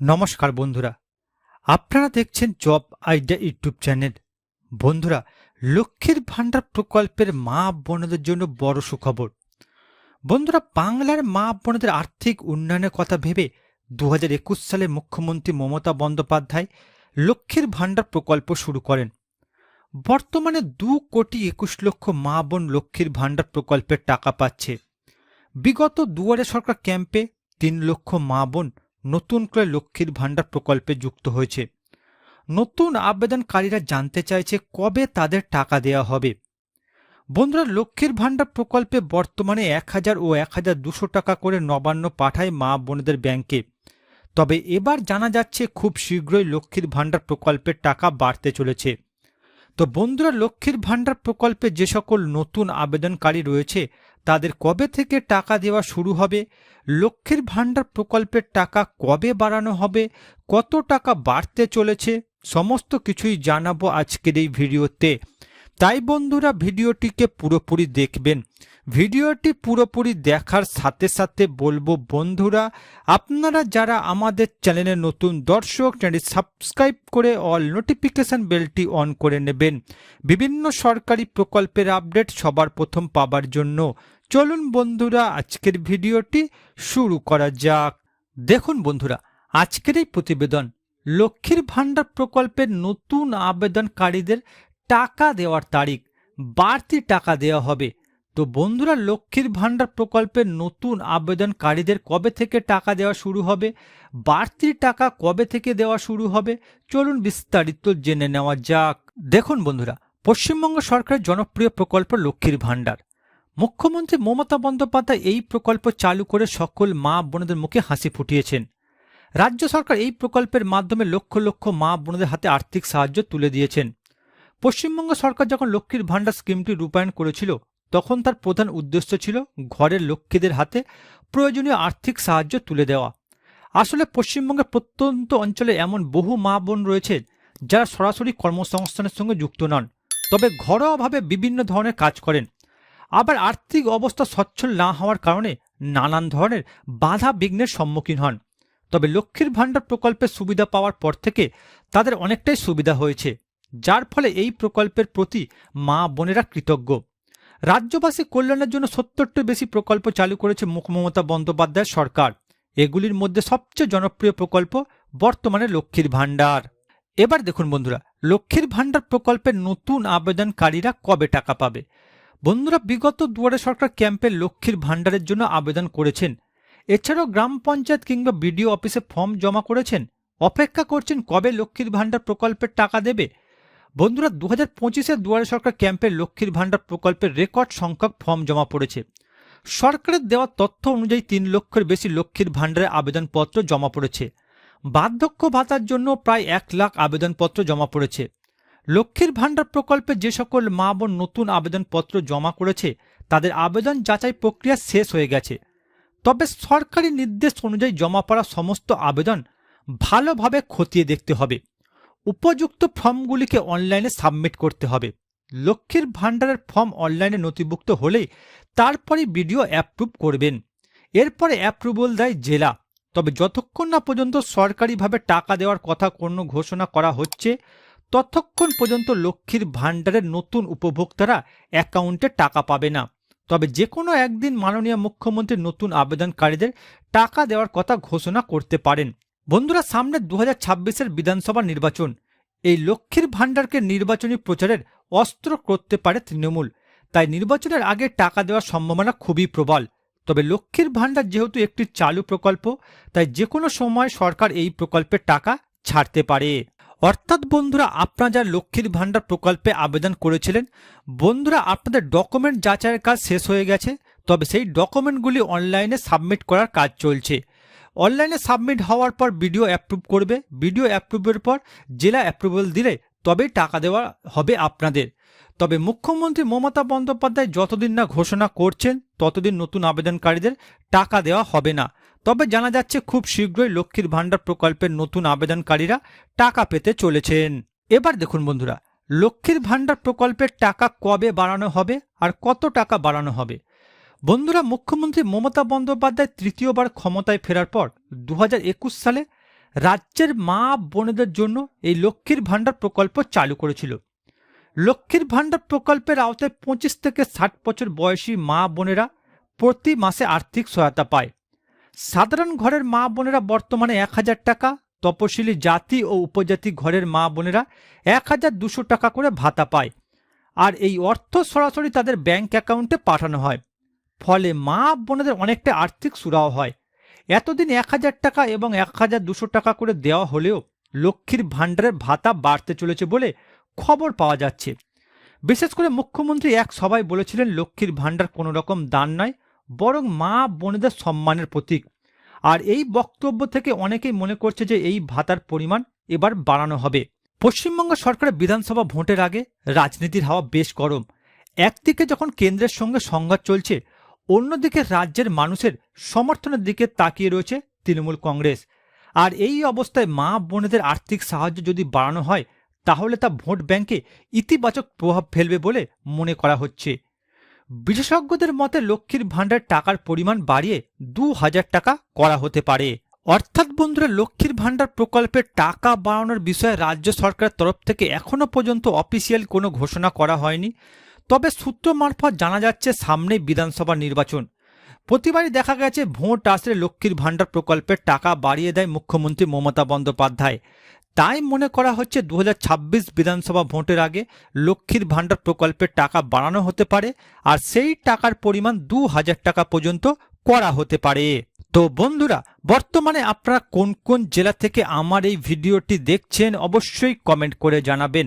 নমস্কার বন্ধুরা। আপনারা দেখছেন জব আইডিয়া ইউটিউব চ্যানেল। বন্ধুরা, লক্ষ্মীর ভাণ্ডার প্রকল্পের মা বোনদের জন্য বড় সুখবর। বন্ধুরা, বাংলার মা বোনদের আর্থিক উন্নয়নের কথা ভেবে দুহাজার একুশ সালে মুখ্যমন্ত্রী মমতা বন্দ্যোপাধ্যায় লক্ষ্মীর ভাণ্ডার প্রকল্প শুরু করেন। বর্তমানে দু কোটি একুশ লক্ষ মা বোন লক্ষ্মীর ভাণ্ডার প্রকল্পের টাকা পাচ্ছে। বিগত দুয়ারে সরকার ক্যাম্পে তিন লক্ষ মা বোন নতুন করে লক্ষ্মীর ভাণ্ডার প্রকল্পে যুক্ত হয়েছে। নতুন আবেদনকারীরা জানতে চাইছে কবে তাদের টাকা দেওয়া হবে। বন্ধুরা, লক্ষ্মীর ভাণ্ডার প্রকল্পে বর্তমানে এক হাজার ও এক হাজার দুশো টাকা করে নবান্ন পাঠায় মা বোনেদের ব্যাংকে। তবে এবার জানা যাচ্ছে খুব শীঘ্রই লক্ষ্মীর ভাণ্ডার প্রকল্পের টাকা বাড়তে চলেছে। তো বন্ধুরা, লক্ষ্মীর ভাণ্ডার প্রকল্পে যে সকল নতুন আবেদনকারী রয়েছে তাদের কবে থেকে টাকা দেওয়া শুরু হবে? লক্ষ্মীর ভাণ্ডার প্রকল্পের টাকা কবে বাড়ানো হবে? কত টাকা বাড়তে চলেছে? সমস্ত কিছুই জানাব আজকের এই ভিডিওতে। তাই বন্ধুরা, ভিডিওটিকে পুরোপুরি দেখবেন। ভিডিওটি পুরোপুরি দেখার সাথে সাথে বলব বন্ধুরা, আপনারা যারা আমাদের চ্যানেলে নতুন দর্শক চ্যানেল সাবস্ক্রাইব করে অল নোটিফিকেশন বেলটি অন করে নেবেন। বিভিন্ন সরকারি প্রকল্পের আপডেট সবার প্রথম পাবার জন্য। চলুন বন্ধুরা, আজকের ভিডিওটি শুরু করা যাক। দেখুন বন্ধুরা, আজকের এই প্রতিবেদন, লক্ষ্মীর ভাণ্ডার প্রকল্পের নতুন আবেদনকারীদের টাকা দেওয়ার তারিখ, বাড়তি টাকা দেওয়া হবে। তো বন্ধুরা, লক্ষ্মীর ভাণ্ডার প্রকল্পের নতুন আবেদনকারীদের কবে থেকে টাকা দেওয়া শুরু হবে? বাড়তি টাকা কবে থেকে দেওয়া শুরু হবে? চলুন বিস্তারিত জেনে নেওয়া যাক। দেখুন বন্ধুরা, পশ্চিমবঙ্গ সরকারের জনপ্রিয় প্রকল্প লক্ষ্মীর ভাণ্ডার। মুখ্যমন্ত্রী মমতা বন্দ্যোপাধ্যায় এই প্রকল্প চালু করে সকল মা বোনদের মুখে হাসি ফুটিয়েছেন। রাজ্য সরকার এই প্রকল্পের মাধ্যমে লক্ষ লক্ষ মা বোনদের হাতে আর্থিক সাহায্য তুলে দিয়েছেন। পশ্চিমবঙ্গ সরকার যখন লক্ষ্মীর ভাণ্ডার স্কিমটি রূপায়ণ করেছিল তখন তার প্রধান উদ্দেশ্য ছিল ঘরের লক্ষ্মীদের হাতে প্রয়োজনীয় আর্থিক সাহায্য তুলে দেওয়া। আসলে পশ্চিমবঙ্গের প্রত্যন্ত অঞ্চলে এমন বহু মা বোন রয়েছে যারা সরাসরি কর্মসংস্থানের সঙ্গে যুক্ত নন, তবে ঘরোয়াভাবে বিভিন্ন ধরনের কাজ করেন। আবার আর্থিক অবস্থা সচ্ছল না হওয়ার কারণে নানান ধরনের বাধা বিঘ্নের সম্মুখীন হন। তবে লক্ষ্মীর ভাণ্ডার প্রকল্পের সুবিধা পাওয়ার পর থেকে তাদের অনেকটাই সুবিধা হয়েছে, যার ফলে এই প্রকল্পের প্রতি মা বোনেরা কৃতজ্ঞ। রাজ্যবাসী কল্যাণের জন্য সত্তরটি বেশি প্রকল্প চালু করেছে মুখ্যমতা বন্দ্যোপাধ্যায় সরকার। এগুলির মধ্যে সবচেয়ে জনপ্রিয় প্রকল্প বর্তমানে লক্ষ্মীর ভাণ্ডার। এবার দেখুন বন্ধুরা, লক্ষ্মীর ভাণ্ডার প্রকল্পের নতুন আবেদনকারীরা কবে টাকা পাবে? বন্ধুরা, বিগত দুয়ারে সরকার ক্যাম্পে লক্ষ্মীর ভাণ্ডারের জন্য আবেদন করেছেন। এছাড়াও গ্রাম পঞ্চায়েত কিংবা বিডিও অফিসে ফর্ম জমা করেছেন। অপেক্ষা করছেন কবে লক্ষ্মীর ভাণ্ডার প্রকল্পের টাকা দেবে? বন্ধুরা দু হাজার পঁচিশে দুয়ারে সরকার ক্যাম্পে লক্ষ্মীর ভাণ্ডার প্রকল্পের রেকর্ড সংখ্যক ফর্ম জমা পড়েছে। সরকারের দেওয়া তথ্য অনুযায়ী তিন লক্ষের বেশি লক্ষ্মীর ভাণ্ডারের আবেদনপত্র জমা পড়েছে। বার্ধক্য ভাতার জন্য প্রায় এক লাখ আবেদনপত্র জমা পড়েছে। লক্ষ্মীর ভাণ্ডার প্রকল্পে যে সকল মা বোন নতুন আবেদনপত্র জমা করেছে, তাদের আবেদন যাচাই প্রক্রিয়া শেষ হয়ে গেছে। তবে সরকারি নির্দেশ অনুযায়ী জমা পড়া সমস্ত আবেদন ভালোভাবে খতিয়ে দেখতে হবে। উপযুক্ত ফর্মগুলিকে অনলাইনে সাবমিট করতে হবে। লক্ষ্মীর ভাণ্ডারের ফর্ম অনলাইনে নথিভুক্ত হলেই তারপরে বিডিও অ্যাপ্রুভ করবেন। এরপরে অ্যাপ্রুভাল দেয় জেলা। তবে যতক্ষণ না পর্যন্ত সরকারিভাবে টাকা দেওয়ার কথা কোনো ঘোষণা করা হচ্ছে, ততক্ষণ পর্যন্ত লক্ষ্মীর ভাণ্ডারের নতুন উপভোক্তারা অ্যাকাউন্টে টাকা পাবে না। তবে যে কোনো একদিন মাননীয় মুখ্যমন্ত্রী নতুন আবেদনকারীদের টাকা দেওয়ার কথা ঘোষণা করতে পারেন। বন্ধুরা, সামনে দু হাজার বিধানসভা নির্বাচন। এই লক্ষ্মীর ভাণ্ডারকে নির্বাচনী প্রচারের অস্ত্র করতে পারে তৃণমূল। তাই নির্বাচনের আগে টাকা দেওয়ার সম্ভাবনা খুবই প্রবল। তবে লক্ষ্মীর ভাণ্ডার যেহেতু একটি চালু প্রকল্প, তাই যে কোনো সময় সরকার এই প্রকল্পের টাকা ছাড়তে পারে। অর্থাৎ বন্ধুরা, আপনারা যারা লক্ষ্মীর ভাণ্ডার প্রকল্পে আবেদন করেছিলেন, বন্ধুরা, আপনাদের ডকুমেন্ট যাচাইয়ের কাজ শেষ হয়ে গেছে। তবে সেই ডকুমেন্টগুলি অনলাইনে সাবমিট করার কাজ চলছে। অনলাইনে সাবমিট হওয়ার পর বিডিও অ্যাপ্রুভ করবে। বিডিও অ্যাপ্রুভের পর জেলা অ্যাপ্রুভাল দিলে তবেই টাকা দেওয়া হবে আপনাদের। তবে মুখ্যমন্ত্রী মমতা বন্দ্যোপাধ্যায় যতদিন না ঘোষণা করছেন, ততদিন নতুন আবেদনকারীদের টাকা দেওয়া হবে না। তবে জানা যাচ্ছে খুব শীঘ্রই লক্ষ্মীর ভাণ্ডার প্রকল্পের নতুন আবেদনকারীরা টাকা পেতে চলেছেন। এবার দেখুন বন্ধুরা, লক্ষ্মীর ভাণ্ডার প্রকল্পের টাকা কবে বাড়ানো হবে আর কত টাকা বাড়ানো হবে? বন্ধুরা, মুখ্যমন্ত্রী মমতা বন্দ্যোপাধ্যায় তৃতীয়বার ক্ষমতায় ফেরার পর দু হাজার একুশ সালে রাজ্যের মা বোনেদের জন্য এই লক্ষ্মীর ভাণ্ডার প্রকল্প চালু করেছিল। লক্ষ্মীর ভাণ্ডার প্রকল্পের আওতায় পঁচিশ থেকে ষাট বছর বয়সী মা বোনেরা প্রতি মাসে আর্থিক সহায়তা পায়। সাধারণ ঘরের মা বোনেরা বর্তমানে এক হাজার টাকা, তপশিলি জাতি ও উপজাতি ঘরের মা বোনেরা এক হাজার দুশো টাকা করে ভাতা পায়। আর এই অর্থ সরাসরি তাদের ব্যাংক অ্যাকাউন্টে পাঠানো হয়। ফলে মা বোনেদের অনেকটা আর্থিক সুরাও হয়। এতদিন এক হাজার টাকা এবং এক হাজার দুশো টাকা করে দেওয়া হলেও লক্ষ্মীর ভাণ্ডারের ভাতা বাড়তে চলেছে বলে খবর পাওয়া যাচ্ছে। বিশেষ করে মুখ্যমন্ত্রী এক সভায় বলেছিলেন, লক্ষ্মীর ভাণ্ডার কোনো রকম দান নয়, বরং মা বোনেদের সম্মানের প্রতীক। আর এই বক্তব্য থেকে অনেকেই মনে করছে যে এই ভাতার পরিমাণ এবার বাড়ানো হবে। পশ্চিমবঙ্গ সরকারের বিধানসভা ভোটের আগে রাজনীতির হাওয়া বেশ গরম। একদিকে যখন কেন্দ্রের সঙ্গে সংঘাত চলছে অন্যদিকে রাজ্যের মানুষের সমর্থনের দিকে তাকিয়ে রয়েছে তৃণমূল কংগ্রেস। আর এই অবস্থায় মা বোনেদের আর্থিক সাহায্য যদি বাড়ানো হয়, তাহলে তা ভোট ব্যাংকে ইতিবাচক প্রভাব ফেলবে বলে মনে করা হচ্ছে। বিশেষজ্ঞদের মতে লক্ষ্মীর ভাণ্ডার টাকার পরিমাণ বাড়িয়ে দু হাজার টাকা করা হতে পারে। অর্থাৎ বন্ধুরা, লক্ষ্মীর ভাণ্ডার প্রকল্পের টাকা বাড়ানোর বিষয়ে রাজ্য সরকারের তরফ থেকে এখনও পর্যন্ত অফিসিয়াল কোনো ঘোষণা করা হয়নি। তবে সূত্র মারফত জানা যাচ্ছে সামনেই বিধানসভা নির্বাচন। প্রতিবারই দেখা গেছে ভোট আসলে লক্ষ্মীর ভাণ্ডার প্রকল্পের টাকা বাড়িয়ে দেয় মুখ্যমন্ত্রী মমতা বন্দ্যোপাধ্যায়। তাই মনে করা হচ্ছে দু হাজার ছাব্বিশ বিধানসভা ভোটের আগে লক্ষ্মীর ভাণ্ডার প্রকল্পের টাকা বাড়ানো হতে পারে আর সেই টাকার পরিমাণ দু হাজার টাকা পর্যন্ত করা হতে পারে। তো বন্ধুরা, বর্তমানে আপনারা কোন কোন জেলা থেকে আমার এই ভিডিওটি দেখছেন অবশ্যই কমেন্ট করে জানাবেন।